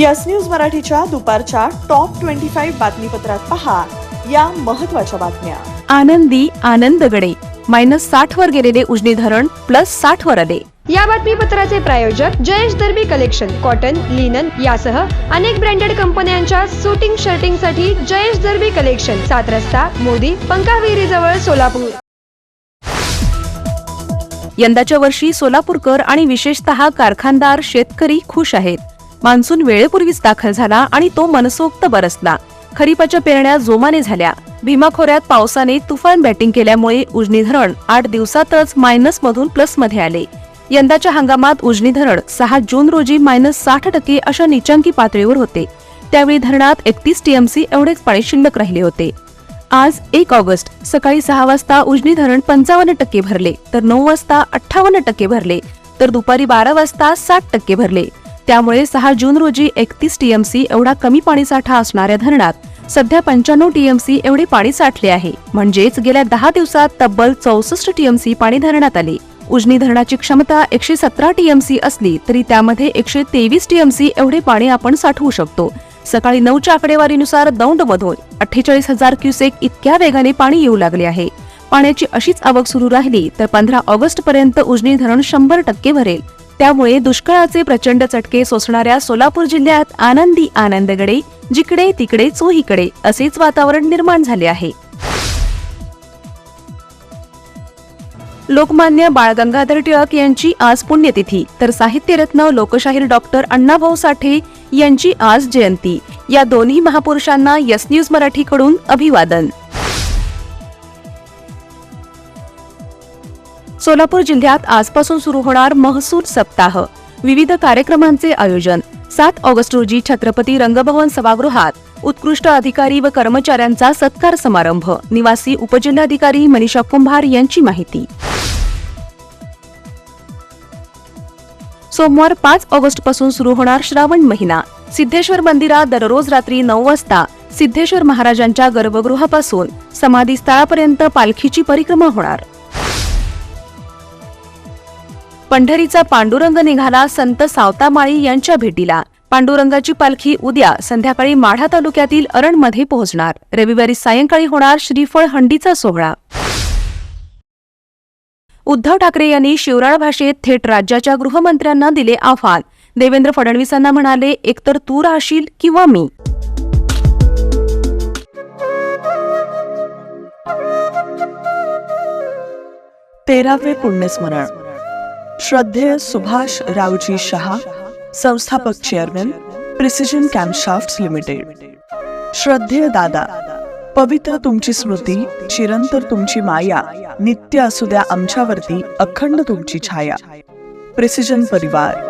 Yes news मराठीच्या दुपारच्या top twenty five बातमीपत्रात पहा या महत्त्वाच्या बातम्या. आनंदी आनंदगडे मायनस साठ वर गेलेले उजनी धरण प्लस साठ वर आले. या बातमीपत्राचे प्रायोजक Jayesh Darbi collection cotton linen यासह अनेक ब्रँडेड कंपन्यांच्या सुटिंग शर्टिंगसाठी जयेश दर्बी कलेक्शन सात रस्ता मोदी पंकाविरी जवळ सोलापूर. यंदाच्या वर्षी सोलापूरकर आणि विशेषतः कारखानदार शेतकरी खुश आहेत. मान्सून वेळेपूर्वीच दाखल झाला आणि तो मनसोक्त बरसला. खरीपाच्या पेरण्या जोमाने झाल्या. भीमा खोऱ्यात पावसाने तुफान बॅटिंग केल्यामुळे उजनी धरण आठ दिवसातच मायनस मधून प्लसमध्ये आले. यंदाच्या हंगामात उजनी धरण सहा जून रोजी मायनस साठ टक्के अशा निचांकी पातळीवर होते. त्यावेळी धरणात एकतीस टीएमसी एवढेच पाणी शिल्लक राहिले होते. आज एक ऑगस्ट सकाळी सहा वाजता उजनी धरण पंचावन्न टक्के भरले तर नऊ वाजता अठ्ठावन्न टक्के भरले तर दुपारी बारा वाजता साठ टक्के भरले. त्यामुळे सहा जून रोजी एकतीस टीएमसी एवढा कमी पाणीसाठा असणाऱ्या धरणात सध्या पंच्याण्णव टीएमसी एवढे पाणी साठले आहे. म्हणजेच गेल्या दहा दिवसात तब्बल चौसष्ट टीएमसी पाणी धरणात आले. उजनी धरणाची क्षमता एकशे सतरा टीएमसी असली तरी त्यामध्ये एकशे तेवीस टीएमसी एवढे पाणी आपण साठवू शकतो. सकाळी नऊच्या आकडेवारीनुसार दौंडमधून अठ्ठेचाळीस हजार क्युसेक इतक्या वेगाने पाणी येऊ लागले आहे. पाण्याची अशीच आवक सुरू राहिली तर पंधरा ऑगस्ट पर्यंत उजनी धरण शंभर टक्के भरेल. त्यामुळे दुष्काळाचे प्रचंड चटके सोसणाऱ्या सोलापूर जिल्ह्यात आनंदी आनंदगडे जिकडे तिकडे चोहीकडे असेच वातावरण निर्माण झाले आहे. लोकमान्य बाळ गंगाधर टिळक यांची आज पुण्यतिथी तर साहित्यरत्न लोकशाहीर डॉक्टर अण्णाभाऊ साठे यांची आज जयंती. या दोन्ही महापुरुषांना यस न्यूज मराठीकडून अभिवादन. सोलापूर जिल्ह्यात आजपासून सुरू होणार महसूल सप्ताह. विविध कार्यक्रमांचे आयोजन. सात ऑगस्ट रोजी छत्रपती रंगभवन सभागृहात उत्कृष्ट अधिकारी व कर्मचाऱ्यांचा सत्कार समारंभ. निवासी उपजिल्हाधिकारी मनीषा कुंभार यांची माहिती. सोमवार पाच ऑगस्टपासून सुरू होणार श्रावण महिना. सिद्धेश्वर मंदिरात दररोज रात्री नऊ वाजता सिद्धेश्वर महाराजांच्या गर्भगृहापासून समाधी स्थळापर्यंत पालखीची परिक्रमा होणार. पंढरीचा पांडुरंग निघाला संत सावतामाळी यांच्या भेटीला. पांडुरंगाची पालखी उद्या संध्याकाळी माढा तालुक्यातील अरणमध्ये पोहोचणार. रविवारी सायंकाळी होणार श्रीफळ हंडीचा सोहळा. उद्धव ठाकरे यांनी शिवराळ भाषेत थेट राज्याच्या गृहमंत्र्यांना दिले आव्हान. देवेंद्र फडणवीसांना म्हणाले एकतर तू राहशील किंवा मी. तेरावे पुण्यस्मरण. श्रद्धेय सुभाष रावजी शहा संस्थापक चेअरमॅन प्रिसिजन कॅम्पशाफ्ट लिमिटेड. श्रद्धेय दादा पवित्र तुमची स्मृती चिरंतर तुमची माया नित्य असू द्या आमच्यावरती अखंड तुमची छाया. प्रिसिजन परिवार.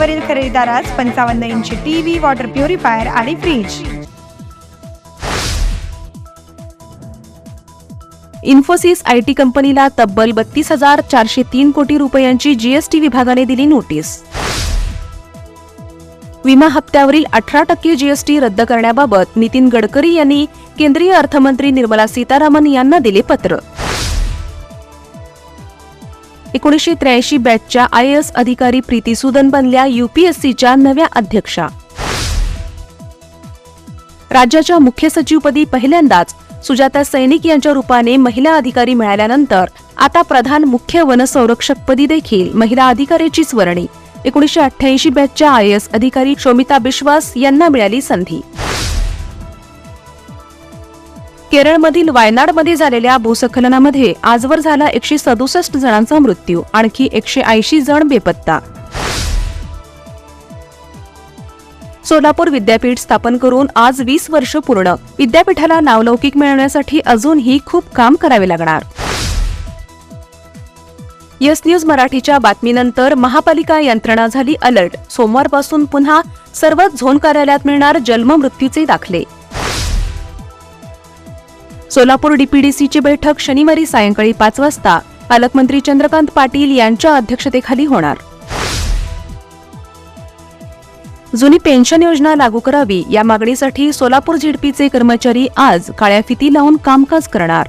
फुटावरील खरेदीदारास पंचावन्न इंची टीव्ही वॉटर प्युरिफायर आणि फ्रीज इन्फोसिस आय टी कंपनीला तब्बल बत्तीस हजार चारशे तीन कोटी रुपयांची जीएसटी विभागाने दिली नोटीस. विमा हप्त्यावरील अठरा टक्के जीएसटी रद्द करण्याबाबत नितीन गडकरी यांनी केंद्रीय अर्थमंत्री निर्मला सीतारामन यांना दिले पत्र. एकोणीसशे त्र्याऐंशी बॅचच्या आय एस अधिकारी प्रीती सुदन बनल्या युपीएससीच्या नव्या अध्यक्षा. राज्याच्या मुख्य सचिवपदी पहिल्यांदाच सुजाता सैनिक यांच्या रूपाने महिला अधिकारी मिळाल्यानंतर आता प्रधान मुख्य वनसंरक्षकपदी देखील महिला अधिकाऱ्याचीच वर्णी एकोणीसशे अठ्ठ्याऐंशी बॅचच्या आय एस अधिकारी शोमिता बिश्वास यांना मिळाली संधी. केरळमधील वायनाडमध्ये झालेल्या भूस्खलनामध्ये आजवर झाला एकशे सदुसष्ट जणांचा मृत्यू आणखी एकशे ऐंशी जण बेपत्ता. सोलापूर विद्यापीठ स्थापन करून आज वीस वर्ष पूर्ण. विद्यापीठाला नावलौकिक मिळवण्यासाठी अजूनही खूप काम करावे लागणार. यस न्यूज मराठीच्या बातमीनंतर महापालिका यंत्रणा झाली अलर्ट. सोमवारपासून पुन्हा सर्वच झोन कार्यालयात मिळणार जन्म मृत्यूचे दाखले. सोलापूर डीपीडीसीची बैठक शनिवारी सायंकाळी पाच वाजता. पालकमंत्री चंद्रकांत पाटील यांच्या अध्यक्षतेखाली होणार. जुनी पेन्शन योजना लागू करावी या मागणीसाठी सोलापूर झेडपीचे कर्मचारी आज काळ्या फिती लावून कामकाज करणार.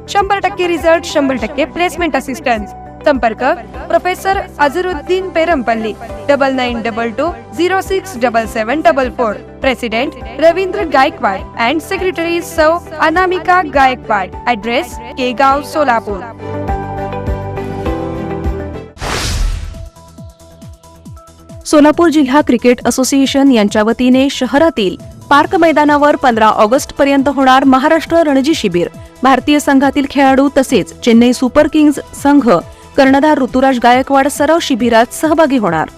शंभर टक्के रिझल्ट शंभर टक्के प्लेसमेंट असिस्टन्स संपर्क professor Azharuddin Perampalli double nine double two zero six double seven double four president Ravindra Gaikwad and secretary Sau Anamika Gaikwad address Kegaon Solapur Solapur जिल्हा क्रिकेट असोसिएशन यांच्या वतीने शहरातील पार्क मैदानावर पंधरा August पर्यंत होणार महाराष्ट्र रणजी शिबिर. भारतीय संघातील खेळाडू तसेच चेन्नई सुपर किंग्ज संघ कर्णधार ऋतुराज गायकवाड सराव शिबिरात सहभागी होणार.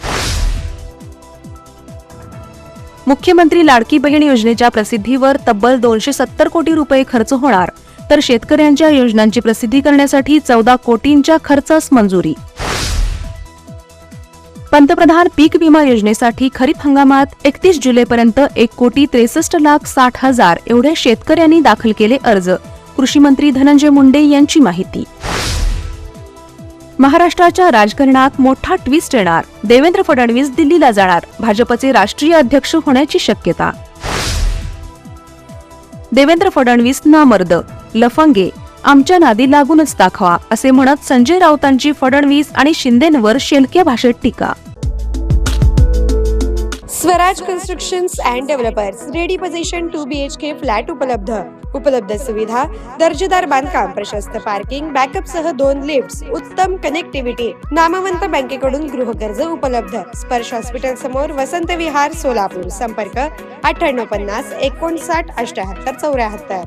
मुख्यमंत्री लाडकी बहीण योजनेच्या प्रसिद्धीवर तब्बल दोनशे सत्तर कोटी रुपये खर्च होणार. तर शेतकऱ्यांच्या योजनांची प्रसिद्धी करण्यासाठी चौदा कोटींच्या खर्चास मंजुरी. पंतप्रधान पीक विमा योजनेसाठी खरीप हंगामात एकतीस जुलैपर्यंत एक कोटी त्रेसष्ट लाख साठ हजार एवढ्या शेतकऱ्यांनी दाखल केले अर्ज. कृषी मंत्री धनंजय मुंडे यांची माहिती. महाराष्ट्राच्या राजकारणात मोठा ट्विस्ट येणार. देवेंद्र फडणवीस दिल्लीला जाणार. भाजपचे राष्ट्रीय अध्यक्ष होण्याची शक्यता. देवेंद्र फडणवीस नामर्द लफंगे. आमच्या नादी लागूनच दाखवा असे म्हणत संजय राऊतांची फडणवीस आणि शिंदेंवर शेलक्या भाषेत टीका. Swaraj constructions and developers ready position two B H K flat उपलब्ध. उपलब्ध सुविधा दर्जेदार बांधकाम प्रशस्त पार्किंग बॅकअप सह दोन लिफ्ट उत्तम कनेक्टिव्हिटी नामवंत बँकेकडून गृहकर्ज उपलब्ध. स्पर्श हॉस्पिटल समोर वसंत विहार सोलापूर संपर्क अठ्ठ्याण्णव पन्नास एकोणसाठ अठ्याहत्तर चौऱ्याहत्तर.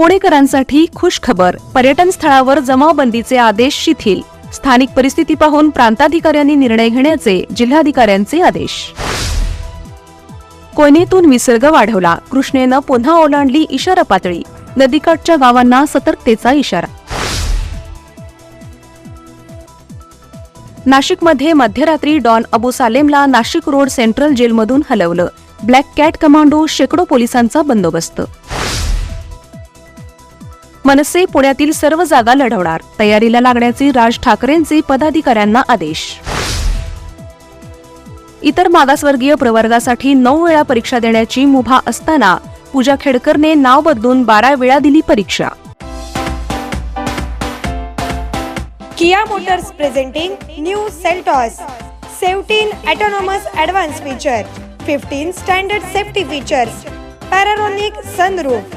पुणेकरांसाठी खुश खबर पर्यटन स्थळावर जमावबंदीचे आदेश शिथिल. स्थानिक परिस्थिती पाहून प्रांताधिकाऱ्यांनी निर्णय घेण्याचे जिल्हाधिकाऱ्यांचे आदेश. कोयनेतून विसर्ग वाढवला. कृष्णेनं पुन्हा ओलांडली इशारा पातळी. नदीकाठच्या गावांना सतर्कतेचा इशारा. नाशिकमध्ये मध्यरात्री डॉन अबू सालेमला नाशिक रोड सेंट्रल जेलमधून हलवलं. ब्लॅक कॅट कमांडो शेकडो पोलिसांचा बंदोबस्त. मनसे पुण्यातील सर्व जागा लढवणार. तयारीला लागण्याचे राज ठाकरेंचे पदाधिकाऱ्यांना आदेश. इतर मागासवर्गीय प्रवर्गासाठी नऊ वेळा परीक्षा देण्याची मुभा असताना पूजा खेडकरने नाव बदलून बारा वेळा दिली परीक्षा. Kia motors presenting new Seltos. Seventeen autonomous advance feature. Fifteen standard safety features. Panoramic sunroof.